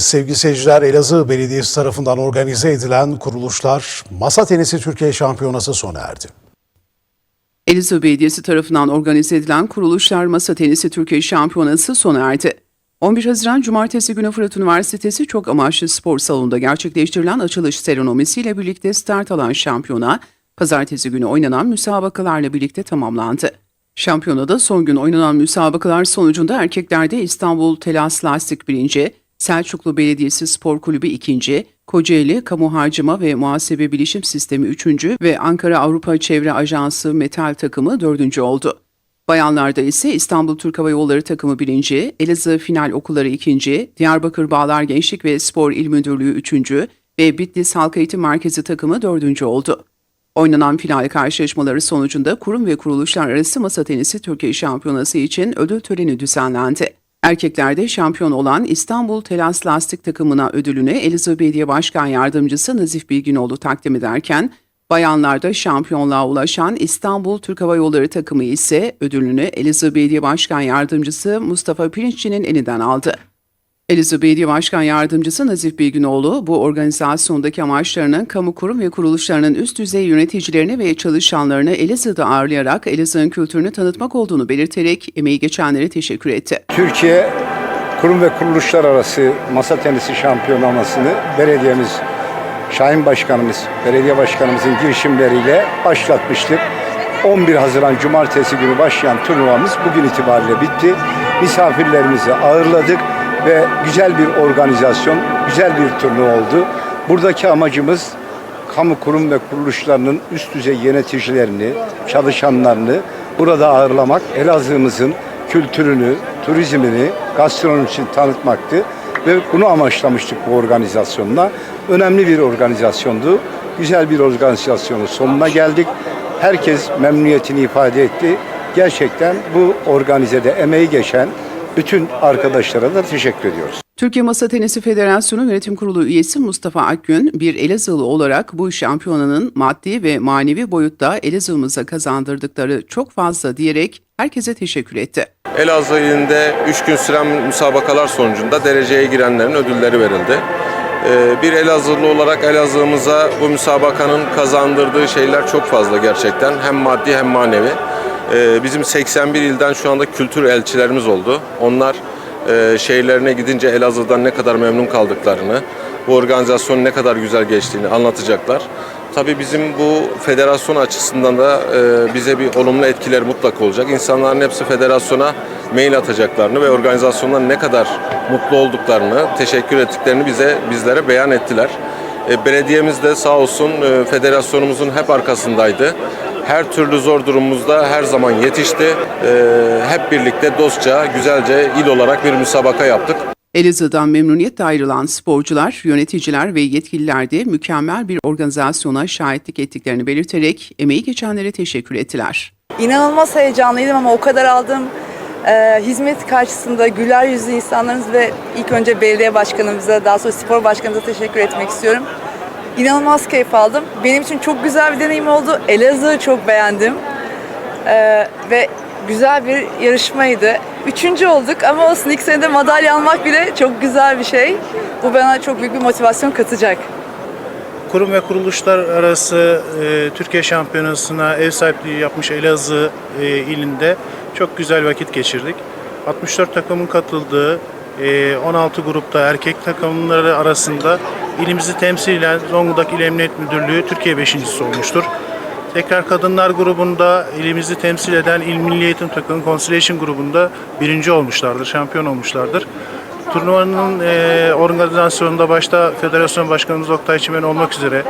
Sevgili seyirciler, Elazığ Belediyesi tarafından organize edilen kuruluşlar Masa Tenisi Türkiye Şampiyonası sona erdi. Elazığ Belediyesi tarafından organize edilen Kuruluşlar Masa Tenisi Türkiye Şampiyonası sona erdi. 11 Haziran Cumartesi günü Fırat Üniversitesi Çok Amaçlı Spor Salonu'nda gerçekleştirilen açılış seremonisiyle birlikte start alan şampiyona, pazartesi günü oynanan müsabakalarla birlikte tamamlandı. Şampiyonada son gün oynanan müsabakalar sonucunda erkeklerde İstanbul Telas Lastik 1. Selçuklu Belediyesi Spor Kulübü 2. Kocaeli Kamu Harcama ve Muhasebe Bilişim Sistemi 3. ve Ankara Avrupa Çevre Ajansı Metal takımı 4. oldu. Bayanlarda ise İstanbul Türk Hava Yolları takımı 1. Elazığ Final Okulları 2. Diyarbakır Bağlar Gençlik ve Spor İl Müdürlüğü 3. ve Bitlis Halk Eğitim Merkezi takımı 4. oldu. Oynanan final karşılaşmaları sonucunda kurum ve kuruluşlar arası masa tenisi Türkiye Şampiyonası için ödül töreni düzenlendi. Erkeklerde şampiyon olan İstanbul Telas Lastik takımına ödülünü Elazığ Belediye Başkan Yardımcısı Nazif Bilginoğlu takdim ederken, bayanlarda şampiyonluğa ulaşan İstanbul Türk Hava Yolları takımı ise ödülünü Elazığ Belediye Başkan Yardımcısı Mustafa Pirinççi'nin elinden aldı. Elazığ Belediye Başkan Yardımcısı Nazif Bilginoğlu, bu organizasyondaki amaçlarının kamu kurum ve kuruluşlarının üst düzey yöneticilerini ve çalışanlarını Elazığ'da ağırlayarak Elazığ'ın kültürünü tanıtmak olduğunu belirterek emeği geçenlere teşekkür etti. Türkiye kurum ve kuruluşlar arası masa tenisi şampiyonamasını belediyemiz Şahin Başkanımız, belediye başkanımızın girişimleriyle başlatmıştık. 11 Haziran Cumartesi günü başlayan turnuvamız bugün itibariyle bitti. Misafirlerimizi ağırladık ve güzel bir organizasyon, güzel bir turnuva oldu. Buradaki amacımız kamu kurum ve kuruluşlarının üst düzey yöneticilerini, çalışanlarını burada ağırlamak, Elazığ'ımızın kültürünü, turizmini, gastronomisini tanıtmaktı ve bunu amaçlamıştık bu organizasyonla. Önemli bir organizasyondu. Güzel bir organizasyonun sonuna geldik. Herkes memnuniyetini ifade etti. Gerçekten bu organizede emeği geçen bütün arkadaşlara da teşekkür ediyoruz. Türkiye Masa Tenisi Federasyonu Yönetim Kurulu üyesi Mustafa Akgün, bir Elazığlı olarak bu şampiyonanın maddi ve manevi boyutta Elazığ'ımıza kazandırdıkları çok fazla diyerek herkese teşekkür etti. Elazığ ilinde 3 gün süren müsabakalar sonucunda dereceye girenlerin ödülleri verildi. Ee, Bir Elazığlı olarak Elazığ'ımıza bu müsabakanın kazandırdığı şeyler çok fazla gerçekten. Hem maddi hem manevi. Ee, Bizim 81 ilden şu anda kültür elçilerimiz oldu. Onlar e, şehirlerine gidince Elazığ'dan ne kadar memnun kaldıklarını, bu organizasyonun ne kadar güzel geçtiğini anlatacaklar. Tabii bizim bu federasyon açısından da e, bize bir olumlu etkiler mutlak olacak. İnsanların hepsi federasyona mail atacaklarını ve organizasyondan ne kadar mutlu olduklarını, teşekkür ettiklerini bize bizlere beyan ettiler. E, belediyemiz de sağ olsun e, federasyonumuzun hep arkasındaydı. Her türlü zor durumumuzda her zaman yetişti. E, hep birlikte dostça, güzelce il olarak bir müsabaka yaptık. Elazığ'dan memnuniyetle ayrılan sporcular, yöneticiler ve yetkililer de mükemmel bir organizasyona şahitlik ettiklerini belirterek emeği geçenlere teşekkür ettiler. İnanılmaz heyecanlıydım ama o kadar aldığım e, hizmet karşısında güler yüzlü insanlarınız ve ilk önce belediye başkanımıza, daha sonra spor başkanımıza teşekkür etmek istiyorum. İnanılmaz keyif aldım. Benim için çok güzel bir deneyim oldu. Elazığ'ı çok beğendim. E, ve güzel bir yarışmaydı. Üçüncü olduk ama olsun ilk senede madalya almak bile çok güzel bir şey. Bu bana çok büyük bir motivasyon katacak. Kurum ve kuruluşlar arası e, Türkiye Şampiyonası'na ev sahipliği yapmış Elazığ e, ilinde çok güzel vakit geçirdik. 64 takımın katıldığı 16 grupta erkek takımları arasında ilimizi temsilen Zonguldak İl Emniyet Müdürlüğü Türkiye beşincisi olmuştur. Tekrar kadınlar grubunda ilimizi temsil eden İl Milli Eğitim takımı Constellation grubunda birinci olmuşlardır, şampiyon olmuşlardır. Turnuvanın e, organizasyonunda başta Federasyon Başkanımız Oktay Çimen olmak üzere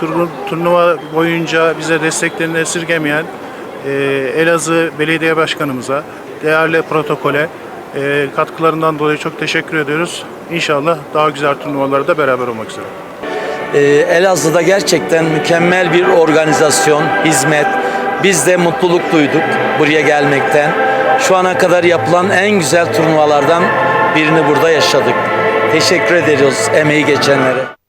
turnu- turnuva boyunca bize desteklerini esirgemeyen e, Elazığ Belediye Başkanımıza, değerli protokole e, katkılarından dolayı çok teşekkür ediyoruz. İnşallah daha güzel turnuvalarda beraber olmak üzere. Ee, Elazığ'da gerçekten mükemmel bir organizasyon, hizmet. Biz de mutluluk duyduk buraya gelmekten. Şu ana kadar yapılan en güzel turnuvalardan birini burada yaşadık. Teşekkür ediyoruz emeği geçenlere.